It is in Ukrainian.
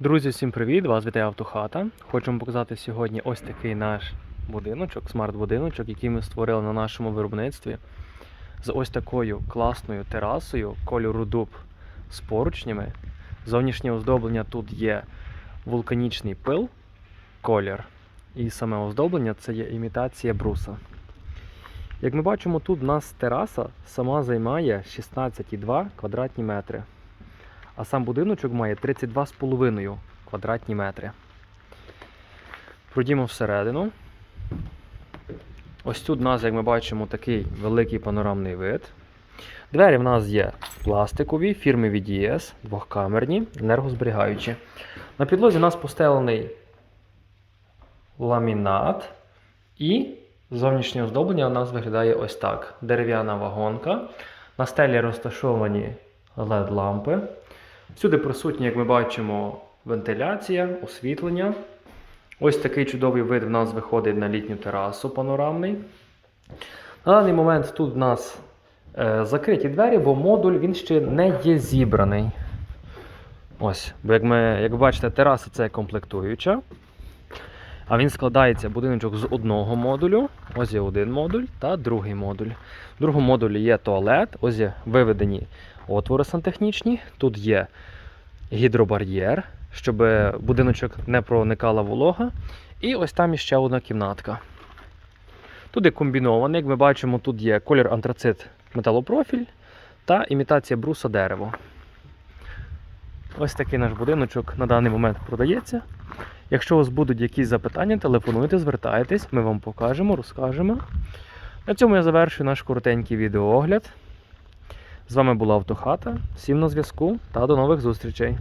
Друзі, всім привіт! Вас вітає Автохата. Хочемо показати сьогодні ось такий наш будиночок, смарт-будиночок, який ми створили на нашому виробництві з ось такою класною терасою кольору дуб з поручнями. Зовнішнє оздоблення тут є вулканічний пил, колір. І саме оздоблення це є імітація бруса. Як ми бачимо, тут в нас тераса сама займає 16,2 квадратні метри. А сам будиночок має 32,5 квадратні метри. Пройдімо всередину. Ось тут у нас, як ми бачимо, такий великий панорамний вид. Двері в нас є пластикові, фірми VDS, двохкамерні, енергозберігаючі. На підлозі у нас постелений ламінат і зовнішнє оздоблення у нас виглядає ось так: дерев'яна вагонка. На стелі розташовані LED-лампи. Всюди присутні, як ми бачимо, вентиляція, освітлення. Ось такий чудовий вид в нас виходить на літню терасу панорамний. На даний момент тут в нас е, закриті двері, бо модуль він ще не є зібраний. Ось, бо як, ми, як бачите, тераса це комплектуюча. А він складається будиночок з одного модулю. Ось є один модуль та другий модуль. В другому модулі є туалет, ось є виведені отвори сантехнічні. Тут є гідробар'єр, щоб будиночок не проникала волога. І ось там іще одна кімнатка. Тут є комбінований, як ми бачимо, тут є колір антрацит металопрофіль та імітація бруса дерево. Ось такий наш будиночок на даний момент продається. Якщо у вас будуть якісь запитання, телефонуйте, звертайтесь, ми вам покажемо, розкажемо. На цьому я завершую наш коротенький відеоогляд. З вами була Автохата. Всім на зв'язку та до нових зустрічей!